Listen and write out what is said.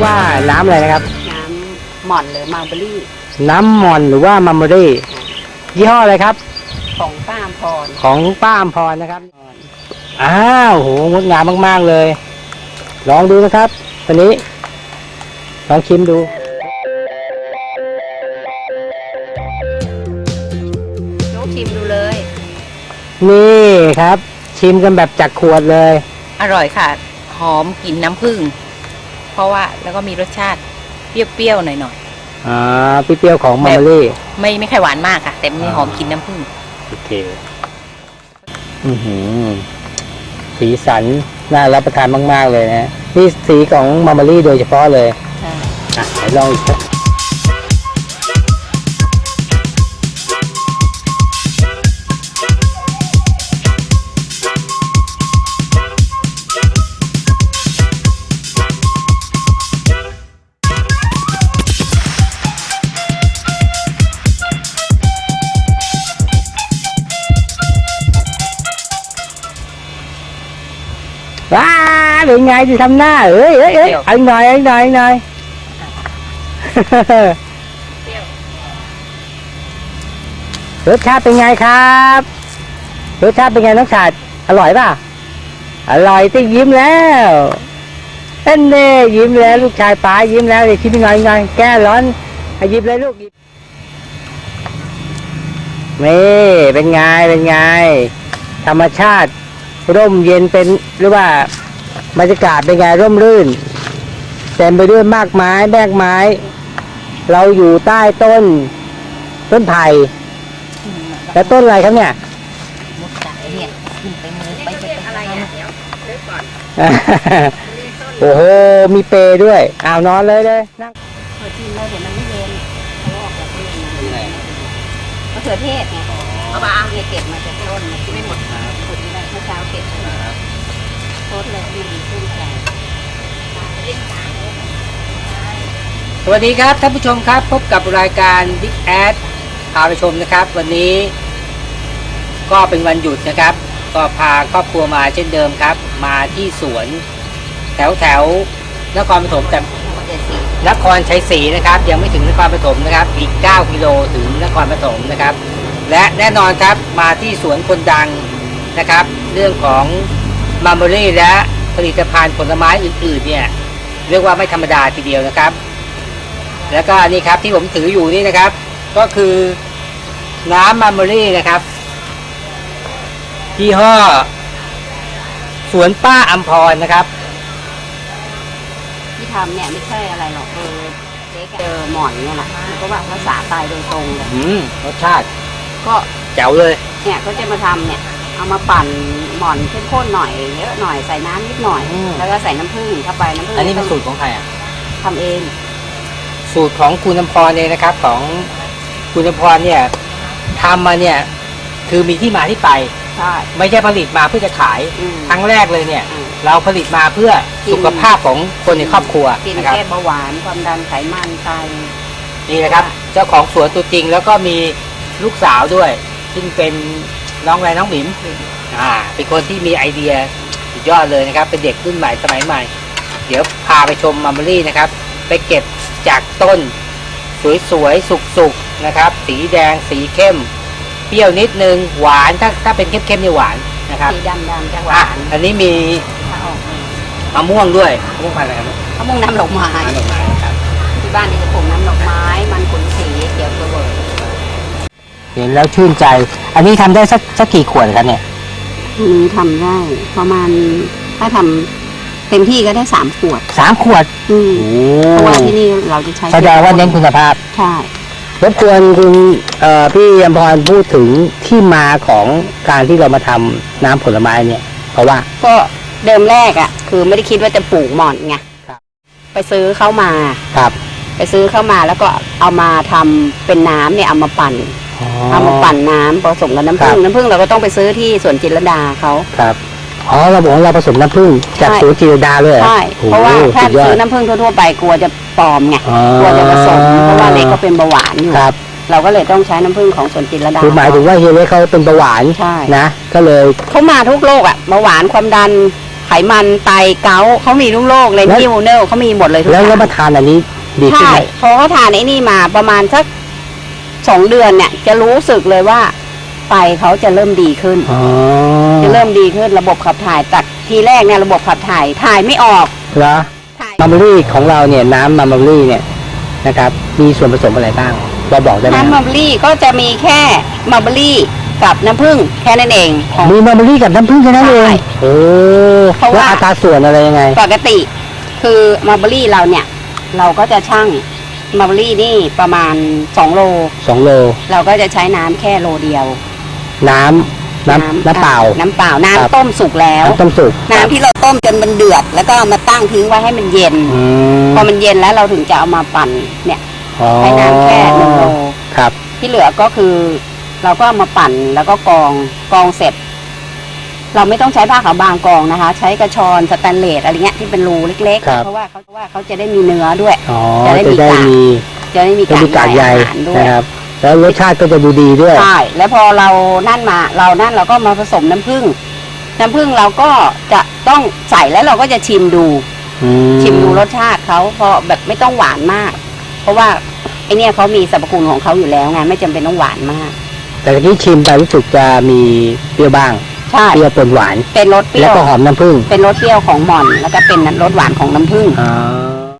เรียกว่าน้ำอะไรนะครับ น้ำหม่อนหรือมาร์เบอรี่น้ำมอนหรือว่ามัมเบอรี่ยี่ห้ออะไรครับ ของป้าอมพรของป้าอมพรนะครับอ้าวโหงดงามมาก ๆ เลย ลองดูนะครับตัวนี้ลองชิมดูยกชิมดูเลย นี่ครับ ชิมกันแบบจากขวดเลย อร่อยค่ะ หอมกลิ่นน้ำผึ้งเพ ราะว่าแล้วก็มีรสชาติเปรี้ยวๆหน่อยอ่าเปรี้ยวๆของมัมเบอรี่ ๆไม่ไม่ค่อยหวานมากค่ะ แต่มีอ่าหอมกลิ่นน้ำผึ้งโอเค อือหือ สีสัน น่ารับประทานมาก ๆ เลยนะ นี่สีของมัมเบอรี่โดยเฉพาะเลย อะไหนลองอีกสัก เป็นไงที่ทำหน้าเอ้ยเอ้ยเอ้ยเดี๋ยวเอาหน่อยเอาหน่อยเอาอีกหน่อยรสชาติเป็นไงครับรสชาติเป็นไงน้องชาติอร่อยป่ะอร่อยที่ยิ้มแล้วเอ็นเน่ยิ้มแล้ว ลูกชายป๋ายิ้มแล้วเดี๋ยวชิมหน่อยอีกหน่อยแก้ร้อนอะหยิบเลยลูกยิบนี่เป็นไงเป็นไง ธรรมชาติร่มเย็นเป็นหรือว่า บรรยากาศเป็นไงร่มรื่นเต็มไปด้วยมากไม้แมกไม้ เราอยู่ใต้ต้น ต้นไผ่แล้วต้นอะไรครับเนี่ยมุดจากไอ้เนี่ยขึ้นไปมือไปไปอะไรอะโอ้โห มีเปรด้วยอ้าวนอนเลยเลยนั่งเปิดชิมเลยเดี๋ยวมันไม่เย็นเขาออกจากตู้นะมะเขือเทศไงเอามาเอาเนี่ยเก็บมาจากต้นที่ไม่หมดขุดนี่ได้เมื่อเช้าเก็บโคตเลยดีขึ้นใจสวัสดีครับท่านผู้ชมครับ พบกับรายการ Big Ad พาไปชมนะครับ วันนี้ก็เป็นวันหยุดนะครับ ก็พาครอบครัวมาเช่นเดิมครับ มาที่สวน แถวแถวนครปฐมแต่นครชัยศรีนะครับ ยังไม่ถึงนครปฐมนะครับ อีก 9 กิโลถึงนครปฐมนะครับ และแน่นอนครับมาที่สวนคนดังนะครับ เรื่องของ มัมเบอรี่และผลิตภัณฑ์ผลไม้อื่นๆเนี่ยเรียกว่าไม่ธรรมดาทีเดียวนะครับ แล้วก็อันนี้ครับที่ผมถืออยู่นี่นะครับ ก็คือน้ำมัมเบอรี่นะครับยี่ห้อสวนป้าอัมพรนะครับ ที่ทำเนี่ยไม่ใช่อะไรหรอกเออเจ๊เจอหมอนเนี่ยแหละมันก็ว่าภาษาตายโดยตรงเลยอืมรสชาติก็แจ๋วเลย เนี่ยก็จะมาทำเนี่ย เอามาปั่นหมอนเข้มข้นหน่อยเยอะหน่อยใส่น้ำนิดหน่อย อืม แล้วก็ใส่น้ำผึ้งเข้าไปน้ำผึ้งอันนี้เป็นสูตรของใครอะ ทำเองสูตรของคุณน้ำพรเองนะครับ ของคุณน้ำพรเนี่ยทำมาเนี่ยคือมีที่มาที่ไป ใช่ไม่ใช่ผลิตมาเพื่อจะขาย อืม ครั้งแรกเลยเนี่ย อืมเราผลิตมาเพื่อกินสุขภาพของคนในครอบครัวกินนะครับ แก้เบาหวานความดันไขมันไต นี่นะครับ เจ้าของสวนตัวจริงแล้วก็มีลูกสาวด้วย ซึ่งเป็น น้องอะไรน้องหมิมอ่า เป็นคนที่มีไอเดียสุดยอดเลยนะครับ เป็นเด็กรุ่นใหม่สมัยใหม่ เดี๋ยวพาไปชมมัมเบอรี่นะครับ ไปเก็บจากต้น สวยๆ สุกๆ นะครับ สีแดง สีเข้ม เปรี้ยวนิดนึง หวาน ถ้าถ้าเป็นเข้มๆเนี่ยหวานนะครับ สีดำดำๆจะหอะวานอันนี้มีถ้าออกมามะม่วงด้วยมะม่วงพันธุ์อะไรครับเขามุ่งน้ำดอกไม้พันธุ์ดอกไม้ครับที่บ้านนี่จะปลูกน้ำดอกไม้ มันขุนสีเขียวตัวเบิร์ เห็นแล้วชื่นใจ อันนี้ทำได้สักสักกี่ขวดครับเนี่ยนี้ทำได้ประมาณถ้าทำเต็มที่ก็ได้สามขวด สามขวดอืมโอ้เพราะว่าที่นี่เราจะใช้แสดงว่าเน้นคุณภาพ ใช่รบกวนคุณเอ่อพี่ยมพรพูดถึงที่มาของการที่เรามาทำน้ำผลไม้เนี่ยเพราะว่า ก็เดิมแรกอะ คือไม่ได้คิดว่าจะปลูกหม่อนไงครับ ไปซื้อเข้ามา ครับ ไปซื้อเข้ามาแล้วก็เอามาทำเป็นน้ำเนี่ยเอามาปั่น เอามาปั่นน้ำผสมกับน้ำผึ้งครับน้ำผึ้งเราก็ต้องไปซื้อที่สวนจิตรลดาเขาครับอ๋อเราบอกว่าเราผสมน้ำผึ้งจากใช่สวนจิรดาเลยหอใช่โอ้เพราะว่าโหถ้าสุดยอซื้ดอน้ำผึ้งทั่วๆไปกลัวจะปลอมไงอ๋อกลัวจะผสมเพราะว่าเล็กก็เป็นเบาหวานอยู่ครับเราก็เลยต้องใช้น้ำผึ้งของสวนจิตรลดาคือหมายถึงว่าเฮียเล็กเขาเป็นเบาหวานใช่นะก็เลยเขามาทุกโรคอะเบาหวานความดันไขไขมันไตเกาต์เขามีทุกโรคเลยแล้วนิวเนลเขามีหมดเลยทุกอแล้วย่างแล้วมาทานอันนี้ดีขึ้นใช่ไหมพอเขาทานไอ้นี่มาประมาณสัก สองเดือนเนี่ยจะรู้สึกเลยว่าไตเขาจะเริ่มดีขึ้น อ๋อจะเริ่มดีขึ้นระบบขับถ่ายจากทีแรกเนี่ยระบบขับถ่ายถ่ายไม่ออกเหรอถ่ายมัมเบอรี่ของเราเนี่ยน้ำมัมเบอรี่เนี่ยนะครับมีส่วนผสมอะไรบ้างเราบอกได้ไหมน้ำมัมเบอรี่ก็จะมีแค่มัมเบอรี่กับน้ำผึ้งแค่นั้นเองของ มีมัมเบอรี่กับน้ำผึ้งแค่นั้นเองใช่โอ้เพราะแล้วว่าอัตราส่วนอะไรยังไง ปกติ คือมัมเบอรี่เราเนี่ย เราก็จะชั่ง มัมเบอรี่นี่ประมาณสองโลสองโล เราก็จะใช้น้ำแค่โลเดียว น้ำน้ำน้ำเปล่า น้ำเปล่าครับน้ำต้มสุกแล้ว น้ำต้มสุก น้ำที่เราต้มจนมันเดือด แล้วก็เอามาตั้งทิ้งไว้ให้มันเย็นอืมพอมันเย็นแล้วเราถึงจะเอามาปั่นเนี่ยอ๋อใช้น้ำแค่หนึ่งโล ครับ ที่เหลือก็คือ เราก็เอามาปั่นแล้วก็กรองกรองเสร็จ เราไม่ต้องใช้ผ้าขาวบางกรองนะคะ ใช้กระชอนสแตนเลสอะไรเงี้ยที่เป็นรูเล็กครับ ๆ เพราะว่าเขาว่าเขาจะได้มีเนื้อด้วย อ๋อจะได้จะมีได้กากมีจะได้มีจะมีกากใยอาหารด้วยนะครับ แล้วรสชาติก็จะดูดีด้วย ใช่แล้วพอเรานั่นมาเรานั่นเราก็มาผสมน้ำผึ้งน้ำผึ้งเราก็จะต้องใส่แล้วเราก็จะชิมดู อืชิมดูรสชาติเขาพอแบบไม่ต้องหวานมาก เพราะว่าไอเนี่ยเขามีสรรพคุณของเขาอยู่แล้วไงไม่จำเป็นต้องหวานมาก แต่ที่ชิมไปรู้สึกจะมีเปรี้ยวบ้าง ใช่เปรี้ยวปนหวาน เป็นรสเปรี้แล้ยววก็หอมน้ำผึ้งเป็นรสเปรี้ยวของหม่อน แล้วก็เป็นรสหวานของน้ำผึ้งอ๋อ